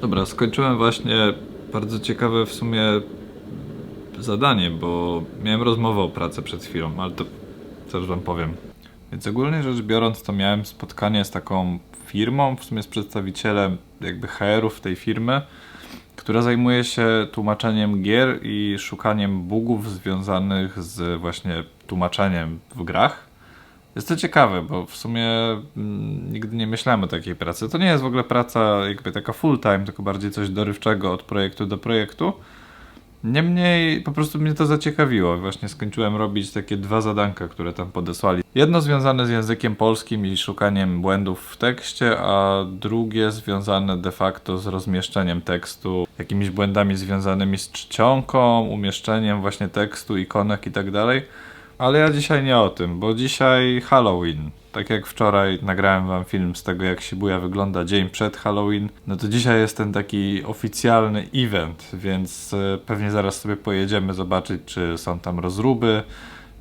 Dobra, skończyłem właśnie bardzo ciekawe w sumie zadanie, bo miałem rozmowę o pracy przed chwilą, ale to zaraz wam powiem. Więc ogólnie rzecz biorąc, to miałem spotkanie z taką firmą, w sumie z przedstawicielem jakby HR-ów tej firmy, która zajmuje się tłumaczeniem gier i szukaniem bugów związanych z właśnie tłumaczeniem w grach. Jest to ciekawe, bo w sumie mm, nigdy nie myślałem o takiej pracy. To nie jest w ogóle praca jakby taka full time, tylko bardziej coś dorywczego od projektu do projektu. Niemniej po prostu mnie to zaciekawiło. Właśnie skończyłem robić takie dwa zadanka, które tam podesłali. Jedno związane z językiem polskim i szukaniem błędów w tekście, a drugie związane de facto z rozmieszczeniem tekstu, jakimiś błędami związanymi z czcionką, umieszczeniem właśnie tekstu, ikonek i tak. Ale ja dzisiaj nie o tym, bo dzisiaj Halloween. Tak jak wczoraj nagrałem wam film z tego, jak Shibuya wygląda dzień przed Halloween, no to dzisiaj jest ten taki oficjalny event, więc e, pewnie zaraz sobie pojedziemy zobaczyć, czy są tam rozruby,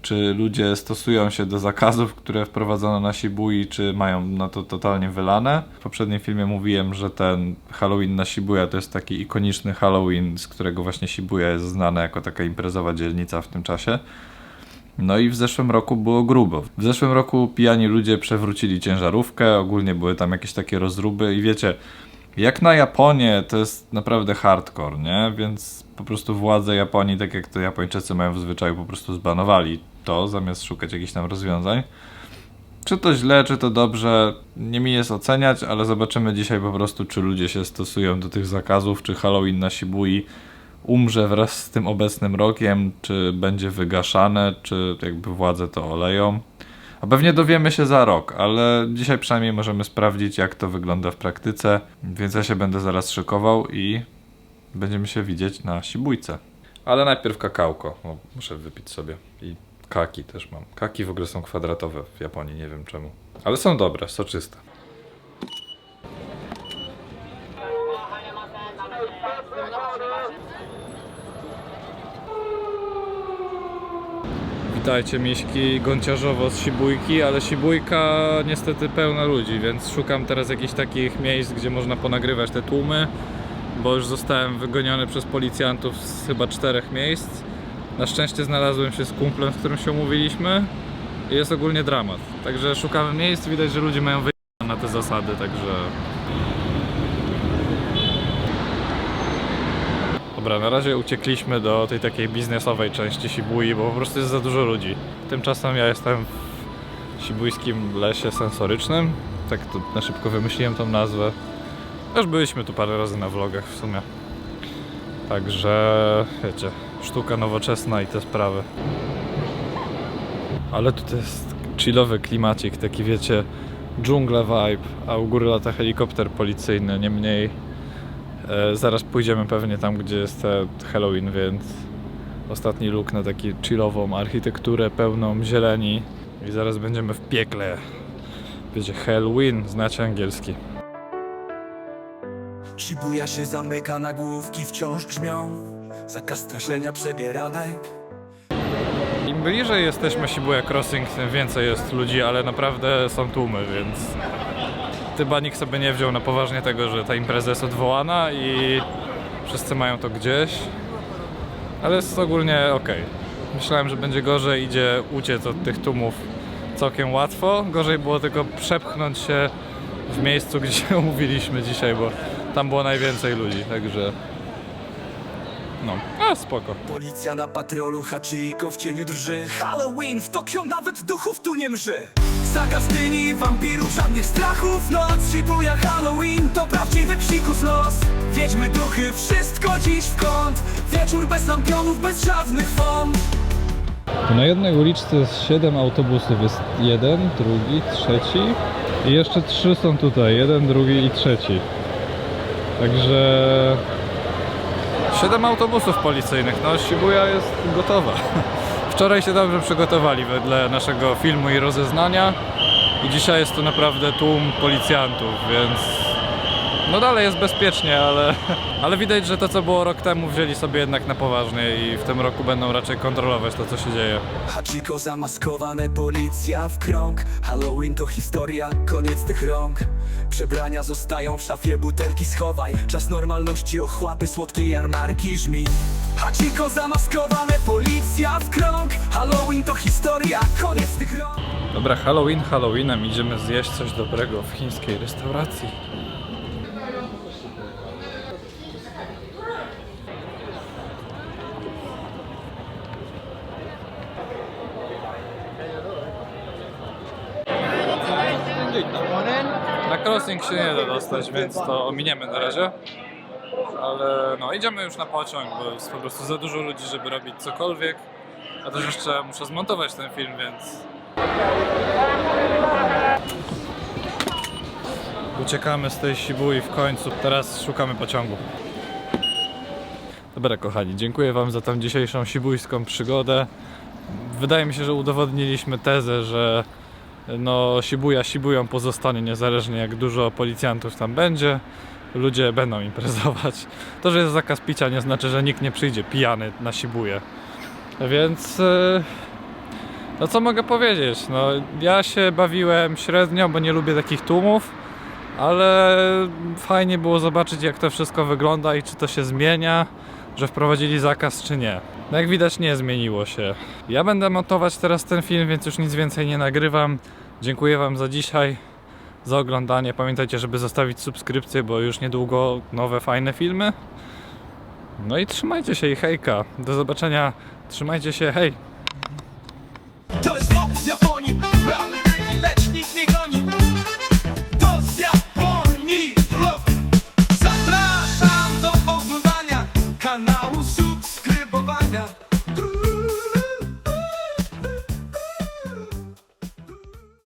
czy ludzie stosują się do zakazów, które wprowadzono na Shibui, czy mają na to totalnie wylane. W poprzednim filmie mówiłem, że ten Halloween na Shibuya to jest taki ikoniczny Halloween, z którego właśnie Shibuya jest znana jako taka imprezowa dzielnica w tym czasie. No i w zeszłym roku było grubo. W zeszłym roku pijani ludzie przewrócili ciężarówkę, ogólnie były tam jakieś takie rozruby i wiecie, jak na Japonię to jest naprawdę hardcore, nie? Więc po prostu władze Japonii, tak jak to Japończycy mają w zwyczaju, po prostu zbanowali to, zamiast szukać jakichś tam rozwiązań. Czy to źle, czy to dobrze, nie mi jest oceniać, ale zobaczymy dzisiaj po prostu, czy ludzie się stosują do tych zakazów, czy Halloween na Shibui umrze wraz z tym obecnym rokiem, czy będzie wygaszane, czy jakby władze to oleją. A pewnie dowiemy się za rok, ale dzisiaj przynajmniej możemy sprawdzić, jak to wygląda w praktyce, więc ja się będę zaraz szykował i będziemy się widzieć na Sibujce. Ale najpierw kakałko, bo muszę wypić sobie i kaki też mam. Kaki w ogóle są kwadratowe w Japonii, nie wiem czemu. Ale są dobre, soczyste. Witajcie miśki gąciarzowo z Sibujki, ale Sibujka niestety pełna ludzi, więc szukam teraz jakichś takich miejsc, gdzie można ponagrywać te tłumy, bo już zostałem wygoniony przez policjantów z chyba czterech miejsc. Na szczęście znalazłem się z kumplem, z którym się umówiliśmy i jest ogólnie dramat. Także szukamy miejsc, widać, że ludzie mają wyjechane na te zasady, także... Dobra, na razie uciekliśmy do tej takiej biznesowej części Shibui, bo po prostu jest za dużo ludzi. Tymczasem ja jestem w shibujskim lesie sensorycznym. Tak to na szybko wymyśliłem tą nazwę. Już byliśmy tu parę razy na vlogach w sumie. Także, wiecie, sztuka nowoczesna i te sprawy. Ale tutaj jest chillowy klimacik, taki wiecie, dżungla vibe, a u góry lata helikopter policyjny, niemniej E, zaraz pójdziemy pewnie tam, gdzie jest Halloween, więc ostatni look na taki chillową architekturę pełną zieleni i zaraz będziemy w piekle. Wiecie, Halloween, znacie angielski. Shibuya się zamyka, nagłówki wciąż grzmią Zakaz straszenia przebieranek Im bliżej jesteśmy Shibuya Crossing, tym więcej jest ludzi, ale naprawdę są tłumy, więc chyba nikt sobie nie wziął na poważnie tego, że ta impreza jest odwołana i wszyscy mają to gdzieś. Ale jest ogólnie ok. Myślałem, że będzie gorzej, idzie uciec od tych tłumów całkiem łatwo. Gorzej było tylko przepchnąć się w miejscu, gdzie się umówiliśmy dzisiaj, bo tam było najwięcej ludzi, także... No, a spoko. Policja na patrolu Hachiko w cieniu drży Halloween w Tokio nawet duchów tu nie mrzy Zakaz dyni, wampirów, żadnych strachów Noc Shibuya Halloween to prawdziwy psikus los Wiedźmy duchy, wszystko dziś w kąt Wieczór bez lampionów, bez żadnych font Na jednej uliczce jest 7 autobusów. Jest jeden, drugi, trzeci i jeszcze trzy są tutaj. Jeden, drugi i trzeci. Także... 7 autobusów policyjnych. No, Shibuya jest gotowa. Wczoraj się dobrze przygotowali wedle naszego filmu i rozeznania. I dzisiaj jest tu naprawdę tłum policjantów, więc No dalej jest bezpiecznie, ale, ale widać, że to co było rok temu wzięli sobie jednak na poważnie i w tym roku będą raczej kontrolować to co się dzieje. Hachiko zamaskowane, policja w krąg. Halloween to historia, koniec tych rąk. Przebrania zostają w szafie, butelki schowaj. Czas normalności, ochłapy, słodkie jarmarki żmi. Zamaskowane, policja w krąg. Halloween to historia, koniec tych rąk. Dobra, Halloween Halloweenem. Idziemy zjeść coś dobrego w chińskiej restauracji. Na crossing się nie da dostać, więc to ominiemy na razie. Ale no, idziemy już na pociąg, bo jest po prostu za dużo ludzi, żeby robić cokolwiek. A też jeszcze muszę zmontować ten film, więc Uciekamy z tej Shibui w końcu. Teraz szukamy pociągu. Dobra, kochani, dziękuję Wam za tą dzisiejszą shibujską przygodę. Wydaje mi się, że udowodniliśmy tezę, że no Shibuya Shibuyą pozostanie niezależnie jak dużo policjantów tam będzie. Ludzie będą imprezować. To, że jest zakaz picia nie znaczy, że nikt nie przyjdzie pijany na Shibuję. Więc... Yy... No co mogę powiedzieć? No, ja się bawiłem średnio, bo nie lubię takich tłumów, ale fajnie było zobaczyć jak to wszystko wygląda i czy to się zmienia, że wprowadzili zakaz czy nie. No jak widać nie zmieniło się. Ja będę montować teraz ten film, więc już nic więcej nie nagrywam. Dziękuję Wam za dzisiaj, za oglądanie. Pamiętajcie, żeby zostawić subskrypcję, bo już niedługo nowe fajne filmy. No i trzymajcie się i hejka. Do zobaczenia. Trzymajcie się, hej!